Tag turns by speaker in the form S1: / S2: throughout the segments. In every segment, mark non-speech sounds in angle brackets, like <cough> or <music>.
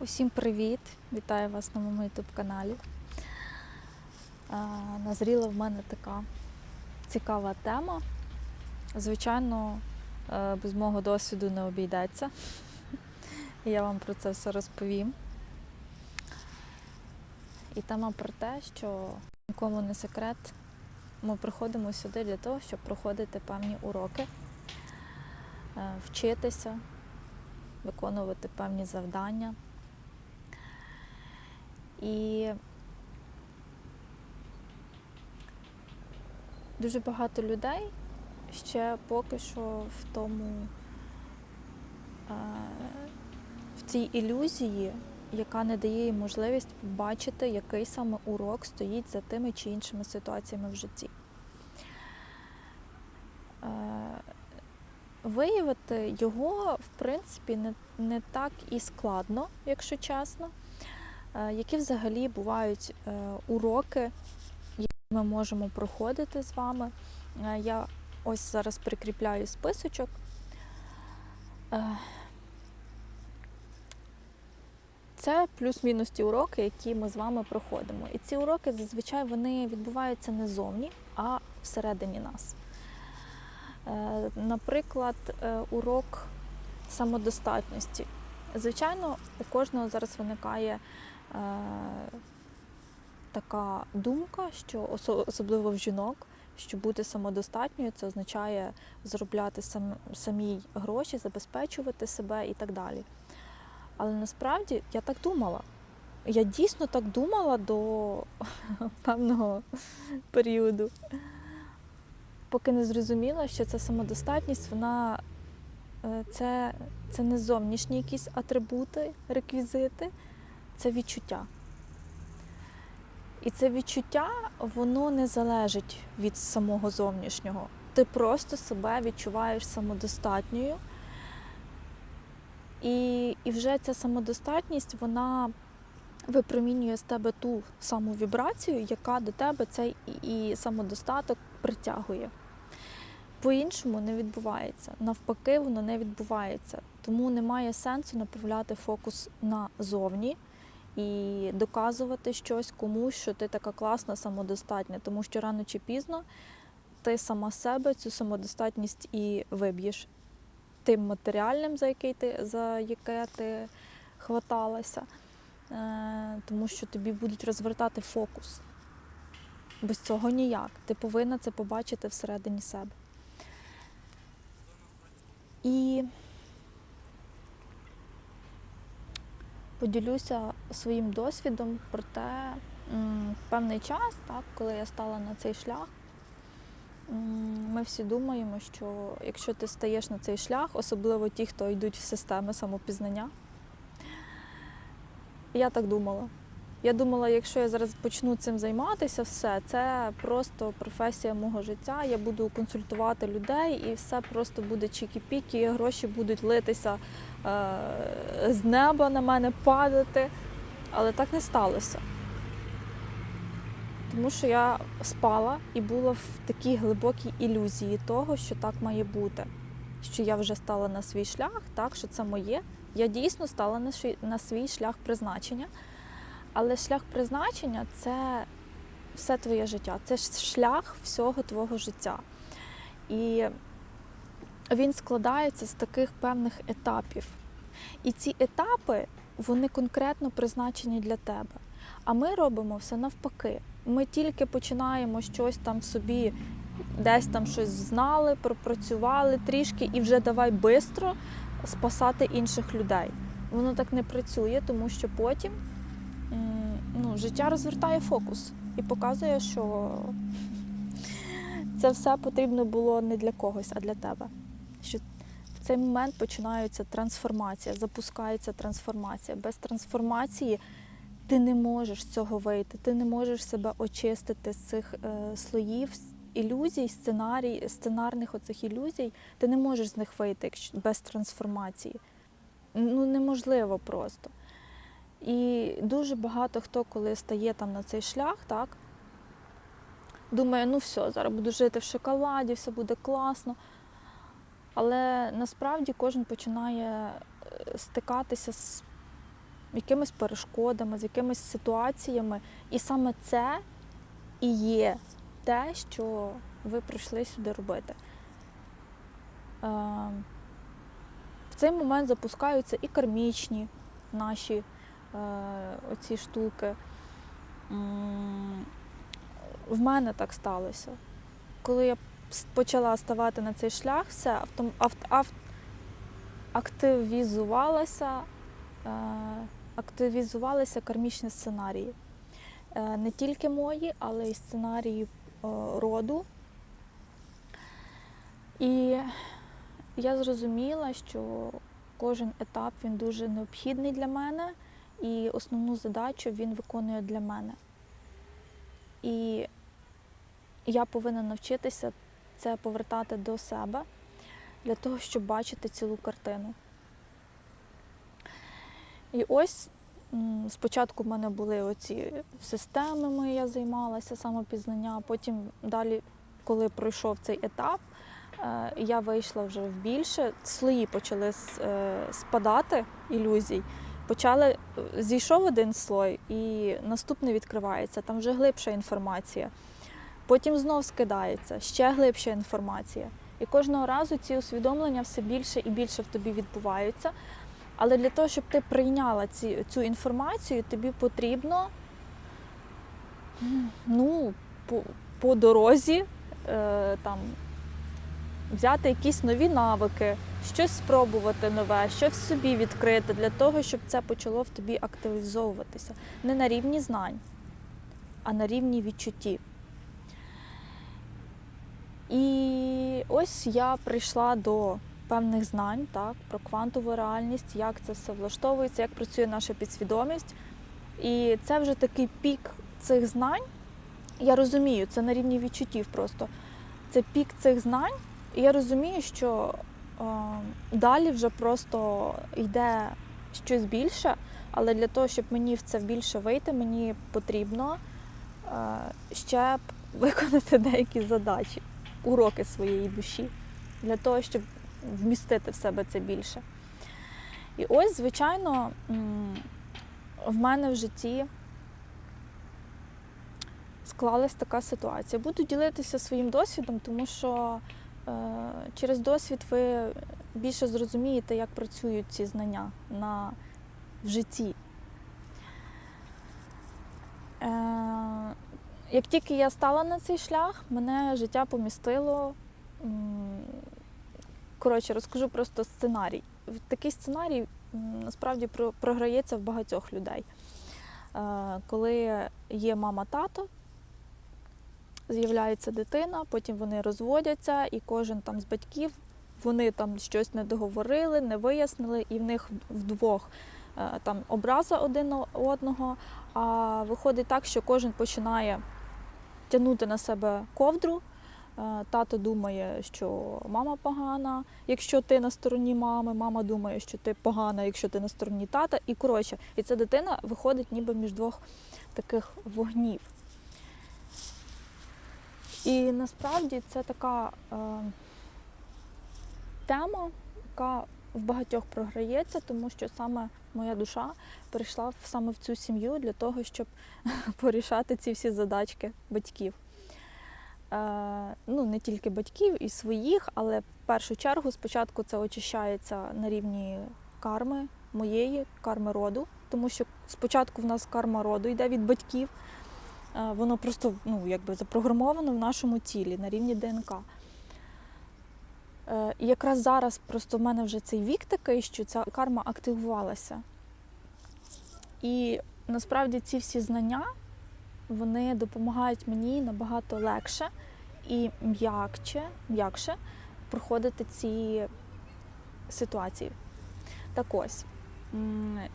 S1: Усім привіт! Вітаю вас на моєму youtube каналі. Назріла в мене така цікава тема. Звичайно, е, без мого досвіду не обійдеться. Я вам про це все розповім. І тема про те, що нікому не секрет, ми приходимо сюди для того, щоб проходити певні уроки, е, вчитися, виконувати певні завдання. І дуже багато людей ще поки що в тому, в цій ілюзії, яка не дає їм можливість побачити, який саме урок стоїть за тими чи іншими ситуаціями в житті. Е, Виявити його, в принципі, не, не так і складно, якщо чесно. Е, Які взагалі бувають е, уроки, які ми можемо проходити з вами. Е, Я ось зараз прикріпляю списочок. Це плюс-мінус ті уроки, які ми з вами проходимо. І ці уроки зазвичай вони відбуваються не зовні, а всередині нас. Наприклад, урок самодостатності. Звичайно, у кожного зараз виникає така думка, що особливо в жінок, що бути самодостатньою це означає заробляти сам, самі гроші, забезпечувати себе і так далі. Але насправді я так думала. Я дійсно так думала до <laughs> певного періоду, поки не зрозуміла, що ця самодостатність, вона е, це, це не зовнішні якісь атрибути, реквізити, це відчуття. І це відчуття, воно не залежить від самого зовнішнього. Ти просто себе відчуваєш самодостатньою. І, і вже ця самодостатність, вона випромінює з тебе ту саму вібрацію, яка до тебе цей і, самодостаток притягує. По-іншому не відбувається. Навпаки, воно не відбувається. Тому немає сенсу направляти фокус назовні і доказувати щось комусь, що ти така класна, самодостатня, тому що рано чи пізно ти сама себе цю самодостатність і виб'єш тим матеріальним, за який ти, за яке ти хваталася, е, тому що тобі будуть розвертати фокус. Без цього ніяк. Ти повинна це побачити всередині себе. І поділюся своїм досвідом про те, певний час, так, коли я стала на цей шлях, ми всі думаємо, що якщо ти стаєш на цей шлях, особливо ті, хто йдуть в системи самопізнання, я так думала. Я думала, якщо я зараз почну цим займатися, все, це просто професія мого життя. Я буду консультувати людей і все просто буде чікі-пікі, гроші будуть литися е, з неба на мене падати. Але так не сталося. Тому що я спала і була в такій глибокій ілюзії того, що так має бути. Що я вже стала на свій шлях, так, що це моє. Я дійсно стала на свій, шлях призначення. Але шлях призначення це все твоє життя, це шлях всього твого життя. І він складається з таких певних етапів. І ці етапи, вони конкретно призначені для тебе. А ми робимо все навпаки. Ми тільки починаємо щось там собі, десь там щось знали, пропрацювали трішки і вже давай швидко спасати інших людей. Воно так не працює, тому що потім ну, життя розвертає фокус і показує, що це все потрібно було не для когось, а для тебе. Що в цей момент починається трансформація, запускається трансформація. Без трансформації ти не можеш з цього вийти, ти не можеш себе очистити з цих е, слоїв, ілюзій, сценарій, сценарних оцих ілюзій. Ти не можеш з них вийти без трансформації. Ну неможливо просто. І дуже багато хто, коли стає там на цей шлях, так, думає, ну все, зараз буду жити в шоколаді, все буде класно. Але насправді кожен починає е, стикатися з якимись перешкодами, з якимись ситуаціями. І саме це і є те, що ви прийшли сюди робити. Е, В цей момент запускаються і кармічні наші оці штуки. В мене так сталося. Коли я почала ставати на цей шлях, все автом, авт, авт, активізувалося, е, активізувалися кармічні сценарії. Е, не тільки мої, але й сценарії е, роду. І я зрозуміла, що кожен етап він дуже необхідний для мене, і основну задачу він виконує для мене. І я повинна навчитися це повертати до себе для того, щоб бачити цілу картину. І ось спочатку в мене були оці системами, я займалася самопізнання, потім далі, коли пройшов цей етап, е, я вийшла вже в більше, слої почали е, спадати ілюзій. Почали, е, зійшов один слой, і наступний відкривається, там вже глибша інформація. Потім знов скидається, ще глибша інформація. І кожного разу ці усвідомлення все більше і більше в тобі відбуваються. Але для того, щоб ти прийняла ці, цю інформацію, тобі потрібно ну, по, по дорозі е, там, взяти якісь нові навики, щось спробувати нове, в собі відкрити для того, щоб це почало в тобі активізовуватися. Не на рівні знань, а на рівні відчуттів. І ось я прийшла до певних знань так, про квантову реальність, як це все влаштовується, як працює наша підсвідомість. І це вже такий пік цих знань. Я розумію, це на рівні відчуттів просто. Це пік цих знань, і я розумію, що далі вже просто йде щось більше, але для того, щоб мені в це більше вийти, мені потрібно е, ще <laughs> виконати деякі задачі, уроки своєї душі, для того, щоб вмістити в себе це більше. І ось, звичайно, в мене в житті склалась така ситуація. Буду ділитися своїм досвідом, тому що е, через досвід ви більше зрозумієте, як працюють ці знання на, в житті. Е, як тільки я стала на цей шлях, мене життя помістило. Коротше, розкажу просто сценарій. Такий сценарій насправді програється в багатьох людей. Е, Коли є мама-тато, з'являється дитина, потім вони розводяться, і кожен там з батьків вони там щось не договорили, не вияснили, і в них вдвох е, там образа один одного. А виходить так, що кожен починає тягнути на себе ковдру. Е, Тато думає, що мама погана, якщо ти на стороні мами, мама думає, що ти погана, якщо ти на стороні тата. І коротше, і ця дитина виходить ніби між двох таких вогнів. І насправді це така е, тема, яка в багатьох програється, тому що саме моя душа прийшла саме в цю сім'ю для того, щоб <laughs> порішати ці всі задачки батьків. Е, ну, не тільки батьків і своїх, але в першу чергу спочатку це очищається на рівні карми моєї, карми роду, тому що спочатку в нас карма роду йде від батьків. Е, Воно просто ну, якби запрограмовано в нашому тілі на рівні ДНК. Е, І якраз зараз просто в мене вже цей вік такий, що ця карма активувалася. І насправді ці всі знання вони допомагають мені набагато легше і м'якче, м'якше проходити ці ситуації. Так ось.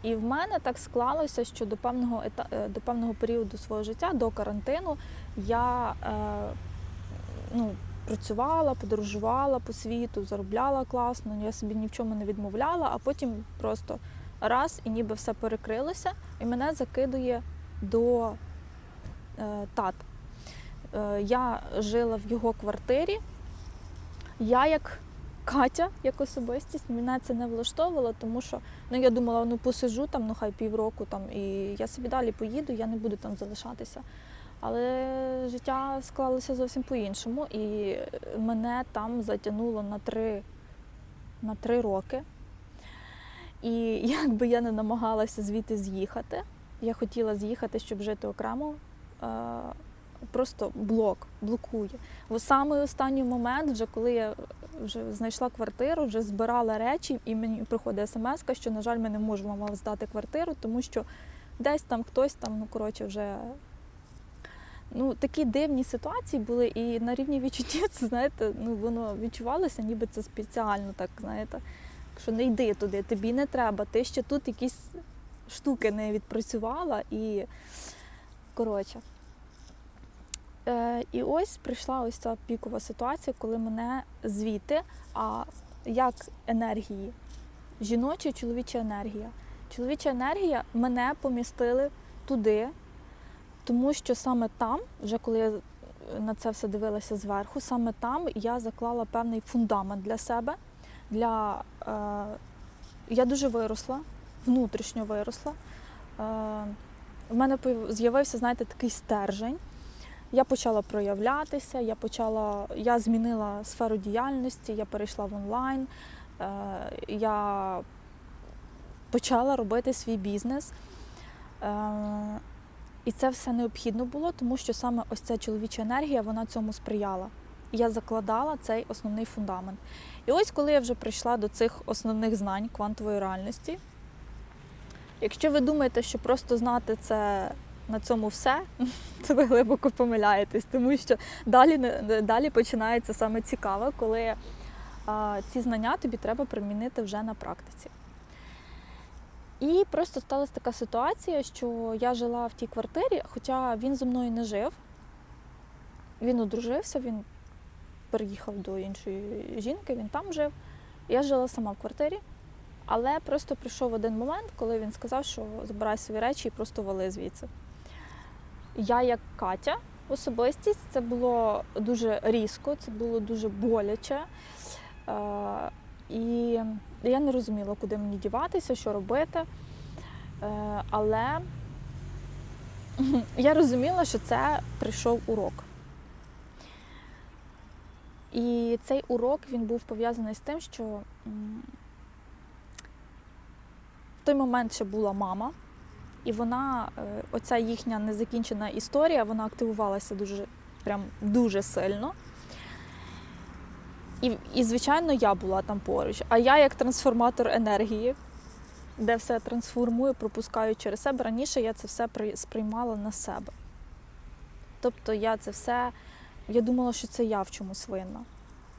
S1: І в мене так склалося, що до певного ета... е, до певного періоду свого життя, до карантину, я е, ну, працювала, подорожувала по світу, заробляла класно, я собі ні в чому не відмовляла, а потім просто раз і ніби все перекрилося, і мене закидує до е, тата. Е, я жила в його квартирі. Я як Катя як особистість мене це не влаштовувало, тому що ну я думала, ну посижу там, ну хай півроку там, і я собі далі поїду, я не буду там залишатися. Але життя склалося зовсім по-іншому, і мене там затягнуло на три, на три роки. І <laughs> як би я не намагалася звідти з'їхати, я хотіла з'їхати, щоб жити окремо. Просто блок, блокує. В самий останній момент, вже коли я вже знайшла квартиру, вже збирала речі, і мені приходить смс, що, на жаль, ми не можемо вам здати квартиру, тому що десь там хтось там, ну коротше, вже ну, такі дивні ситуації були, і на рівні відчуттів, <laughs> це знаєте, ну воно відчувалося, ніби це спеціально, так знаєте. Що не йди туди, тобі не треба. Ти ще тут якісь штуки не відпрацювала і коротше. Е, і ось прийшла ось ця пікова ситуація, коли мене звідти, а як енергії, жіноча і чоловіча енергія. Чоловіча енергія мене помістили туди, тому що саме там, вже коли я на це все дивилася зверху, саме там я заклала певний фундамент для себе. Для, е, я дуже виросла, внутрішньо виросла. Е, в мене з'явився, знаєте, такий стержень. Я почала проявлятися, я почала, я змінила сферу діяльності, я перейшла в онлайн, е, я почала робити свій бізнес. Е, і це все необхідно було, тому що саме ось ця чоловіча енергія вона цьому сприяла. Я закладала цей основний фундамент. І ось коли я вже прийшла до цих основних знань квантової реальності, якщо ви думаєте, що просто знати це на цьому все, то <laughs> ви глибоко помиляєтесь, тому що далі, далі починається саме цікаве, коли а, ці знання тобі треба примінити вже на практиці. І просто сталася така ситуація, що я жила в тій квартирі, хоча він зі мною не жив. Він одружився, він переїхав до іншої жінки, він там жив. Я жила сама в квартирі, але просто прийшов один момент, коли він сказав, що забирай свої речі і просто вали звідси. Я, як Катя, особистість, це було дуже різко, це було дуже боляче. Е, і я не розуміла, куди мені діватися, що робити. Е, але <laughs> я розуміла, що це прийшов урок. І цей урок він був пов'язаний з тим, що в той момент ще була мама, і вона, е, оця їхня незакінчена історія, вона активувалася дуже, прям дуже сильно. І, і, звичайно, я була там поруч. А я як трансформатор енергії, де все трансформую, пропускаю через себе. Раніше я це все сприймала на себе. Тобто я це все, я думала, що це я в чомусь винна.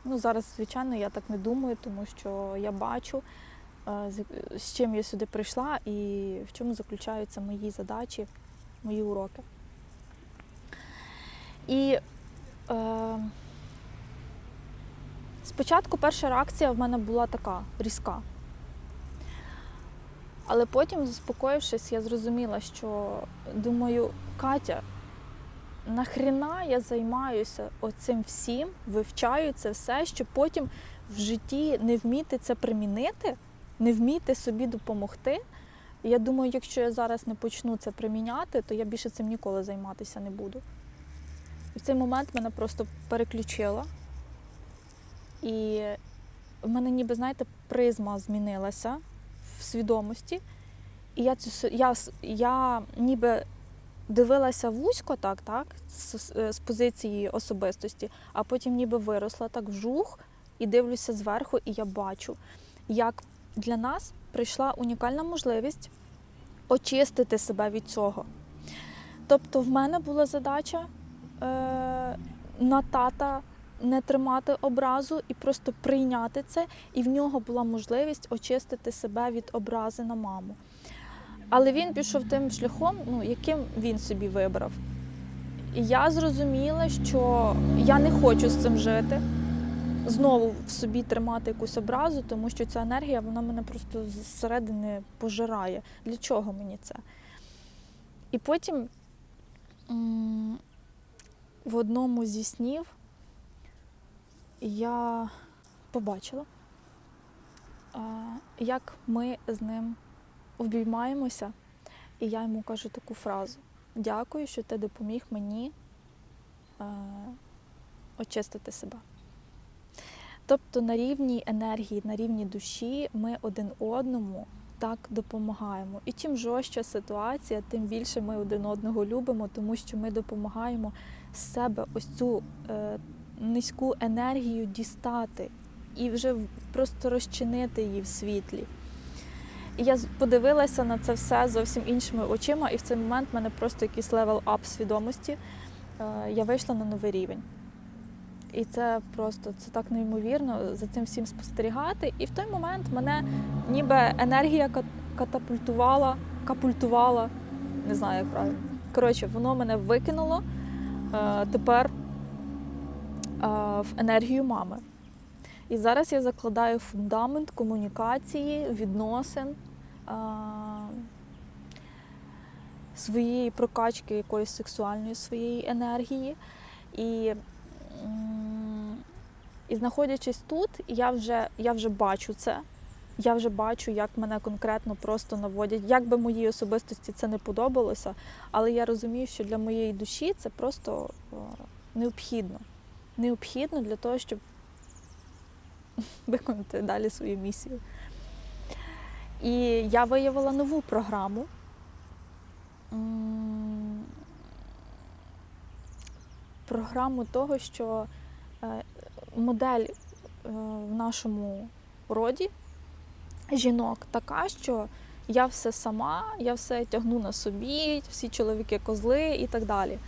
S1: Ну, зараз, звичайно, я так не думаю, тому що я бачу, з- чим я сюди прийшла і в чому заключаються мої задачі, мої уроки. І е, спочатку перша реакція в мене була така різка. Але потім, заспокоївшись, я зрозуміла, що думаю, Катя, нахріна я займаюся оцим всім, вивчаю це все, щоб потім в житті не вміти це примінити, не вміти собі допомогти. Я думаю, якщо я зараз не почну це приміняти, то я більше цим ніколи займатися не буду. І в цей момент мене просто переключило. І в мене ніби, знаєте, призма змінилася в свідомості. І я, цю, я, я ніби дивилася вузько так, так, з, з- позиції особистості, а потім ніби виросла так вжух і дивлюся зверху, і я бачу, як для нас прийшла унікальна можливість очистити себе від цього. Тобто, в мене була задача е, на тата не тримати образу і просто прийняти це, і в нього була можливість очистити себе від образи на маму. Але він пішов тим шляхом, ну, яким він собі вибрав. І я зрозуміла, що я не хочу з цим жити, знову в собі тримати якусь образу, тому що ця енергія вона мене просто зсередини пожирає. Для чого мені це? І потім в одному зі снів я побачила, як ми з ним обіймаємося, і я йому кажу таку фразу: Дякую, що ти допоміг мені очистити себе. Тобто на рівні енергії, на рівні душі ми один одному так допомагаємо. І чим жорстча ситуація, тим більше ми один одного любимо, тому що ми допомагаємо з себе ось цю е, низьку енергію дістати і вже просто розчинити її в світлі. І я подивилася на це все зовсім іншими очима, і в цей момент в мене просто якийсь левел ап свідомості. Е, Я вийшла на новий рівень. І це просто це так неймовірно за цим всім спостерігати. І в той момент мене ніби енергія ка- катапультувала, капультувала, не знаю, як правильно. Коротше, воно мене викинуло е, тепер е, в енергію мами. І зараз я закладаю фундамент комунікації, відносин, е, своєї прокачки якоїсь сексуальної своєї енергії. І, і знаходячись тут, я вже, я вже бачу це. Я вже бачу, як мене конкретно просто наводять. Як би моїй особистості це не подобалося, але я розумію, що для моєї душі це просто необхідно. Необхідно для того, щоб <laughs> виконати далі свою місію. І я виявила нову програму. Програму того, що е, модель е, в нашому роді жінок така, що я все сама, я все тягну на собі, всі чоловіки козли і так далі.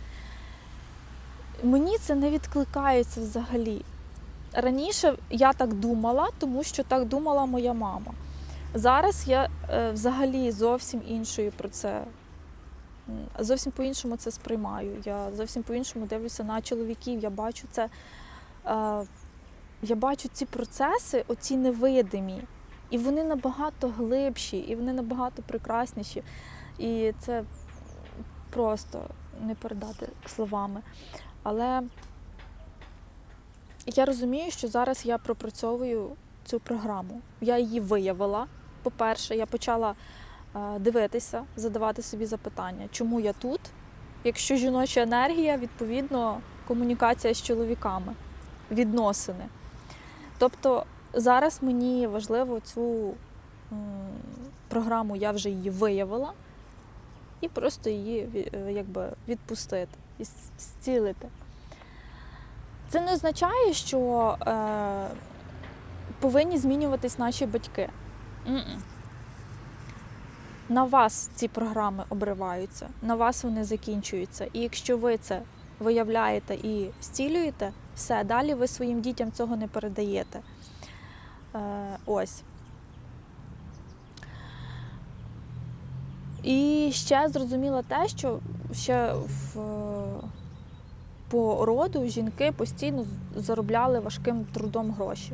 S1: Мені це не відкликається взагалі. Раніше я так думала, тому що так думала моя мама. Зараз я е, взагалі зовсім іншою про це. Зовсім по-іншому це сприймаю. Я зовсім по-іншому дивлюся на чоловіків. Я бачу це. Е, я бачу ці процеси, оці невидимі, і вони набагато глибші, і вони набагато прекрасніші. І це просто не передати словами. Але я розумію, що зараз я пропрацьовую цю програму. Я її виявила. По-перше, я почала дивитися, задавати собі запитання, чому я тут, якщо жіноча енергія, відповідно, комунікація з чоловіками, відносини. Тобто зараз мені важливо цю програму, я вже її виявила, і просто її е, якби, відпустити і зцілити. Це не означає, що е, повинні змінюватись наші батьки. М-м. На вас ці програми обриваються, на вас вони закінчуються. І якщо ви це виявляєте і зцілюєте, все, далі ви своїм дітям цього не передаєте. Е, ось. І ще зрозуміло те, що ще в, по роду жінки постійно заробляли важким трудом гроші.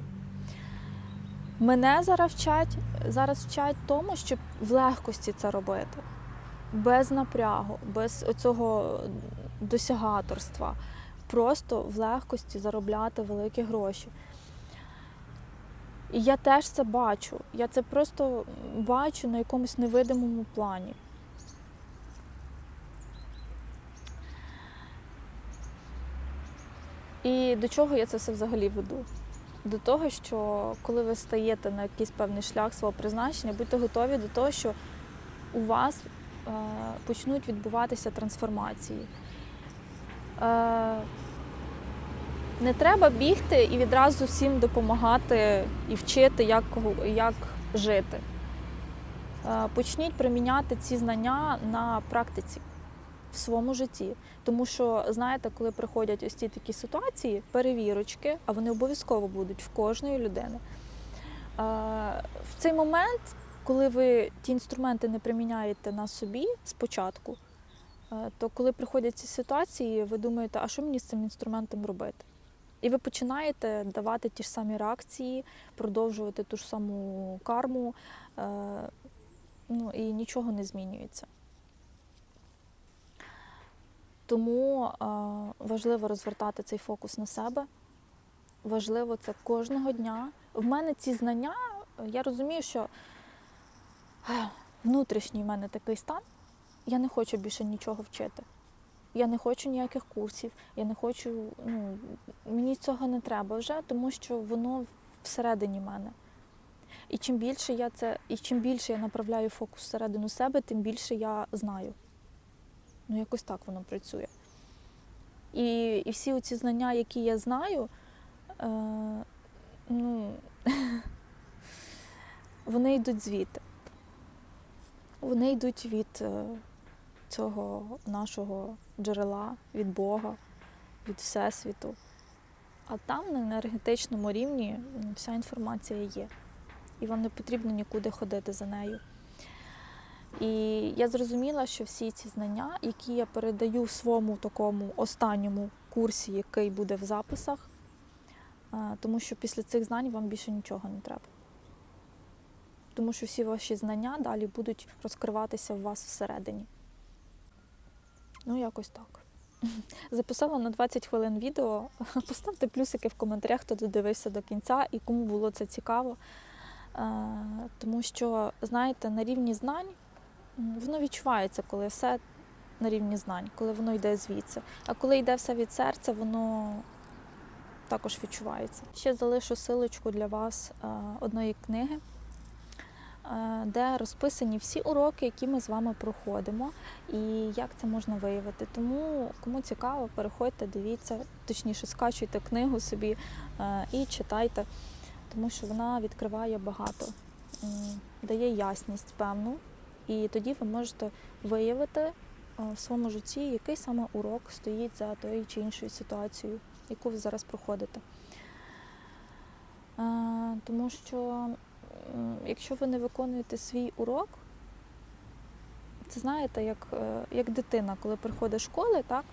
S1: Мене зараз вчать, зараз вчать тому, щоб в легкості це робити, без напрягу, без оцього досягаторства. Просто в легкості заробляти великі гроші. І я теж це бачу. Я це просто бачу на якомусь невидимому плані. І до чого я це все взагалі веду? До того, що коли ви стаєте на якийсь певний шлях свого призначення, будьте готові до того, що у вас е, почнуть відбуватися трансформації. Е, не треба бігти і відразу всім допомагати і вчити, як, як жити. Е, Почніть приміняти ці знання на практиці в своєму житті. Тому що, знаєте, коли приходять ось ці такі ситуації, перевірочки, а вони обов'язково будуть в кожної людини. В цей момент, коли ви ті інструменти не приміняєте на собі спочатку, то коли приходять ці ситуації, ви думаєте, а що мені з цим інструментом робити? І ви починаєте давати ті ж самі реакції, продовжувати ту ж саму карму, е, ну і нічого не змінюється. Тому е, важливо розвертати цей фокус на себе. Важливо це кожного дня в мене ці знання, я розумію, що ех, внутрішній в мене такий стан, я не хочу більше нічого вчити. Я не хочу ніяких курсів, я не хочу, ну, мені цього не треба вже, тому що воно всередині мене. І чим більше я це, і чим більше я направляю фокус всередину себе, тим більше я знаю. Ну, якось так воно працює. І, і всі ці знання, які я знаю, е, ну, <laughs> вони йдуть звідти. Вони йдуть від е, цього нашого джерела, від Бога, від Всесвіту. А там на енергетичному рівні вся інформація є. І вам не потрібно нікуди ходити за нею. І я зрозуміла, що всі ці знання, які я передаю в своєму такому останньому курсі, який буде в записах, тому що після цих знань вам більше нічого не треба. Тому що всі ваші знання далі будуть розкриватися в вас всередині. Ну, якось так. <laughs> Записала на 20 хвилин відео. <laughs> Поставте плюсики в коментарях, хто додивився до кінця і кому було це цікаво. Е, Тому що, знаєте, на рівні знань воно відчувається, коли все на рівні знань, коли воно йде звідси. А коли йде все від серця, воно також відчувається. Ще залишу силочку для вас е, одної книги, е, де розписані всі уроки, які ми з вами проходимо, і як це можна виявити. Тому, кому цікаво, переходьте, дивіться, точніше, скачуйте книгу собі е, і читайте тому що вона відкриває багато, дає ясність певну, і тоді ви можете виявити е, в своєму житті, який саме урок стоїть за тою чи іншою ситуацією, яку ви зараз проходите. Е, Тому що якщо ви не виконуєте свій урок, це знаєте, як, е, як дитина, коли приходить з школи, так?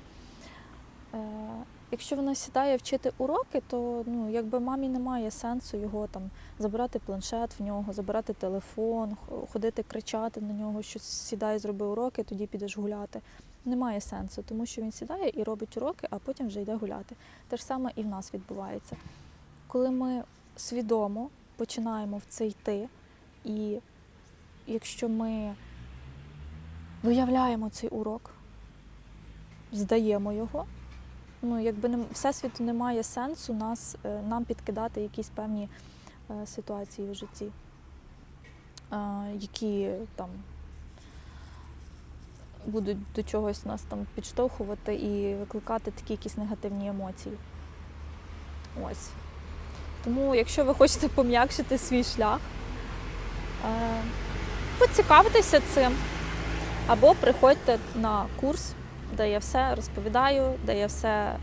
S1: Якщо вона сідає вчити уроки, то ну, якби мамі немає сенсу його там забирати планшет в нього, забирати телефон, ходити кричати на нього, що сідай, зроби уроки, тоді підеш гуляти. Немає сенсу, тому що він сідає і робить уроки, а потім вже йде гуляти. Те ж саме і в нас відбувається. Коли ми свідомо починаємо в це йти, і якщо ми виявляємо цей урок, здаємо його, ну, якби не, всесвіту немає сенсу нас, е, нам підкидати якісь певні е, ситуації в житті, е, які там будуть до чогось нас там підштовхувати і викликати такі якісь негативні емоції. Ось. Тому, якщо ви хочете пом'якшити свій шлях, поцікавтеся цим або приходьте на курс де я все розповідаю, де я все е,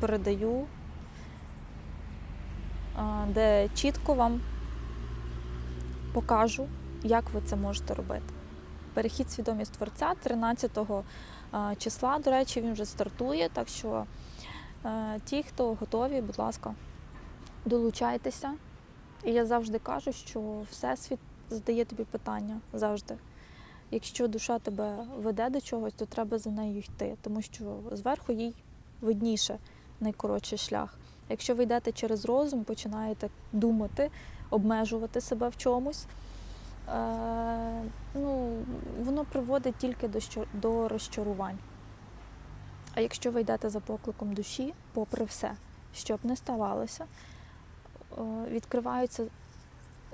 S1: передаю, е, де чітко вам покажу, як ви це можете робити. Перехід свідомість творця 13 е, числа, до речі, він вже стартує, так що ті, хто готові, будь ласка, долучайтеся. І я завжди кажу, що Всесвіт задає тобі питання завжди. Якщо душа тебе веде до чогось, то треба за нею йти, тому що зверху їй видніше найкоротший шлях. Якщо ви йдете через розум, починаєте думати, обмежувати себе в чомусь, е, ну, воно приводить тільки до, до розчарувань. А якщо ви йдете за покликом душі, попри все, що б не ставалося, е, відкриваються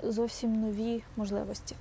S1: зовсім нові можливості.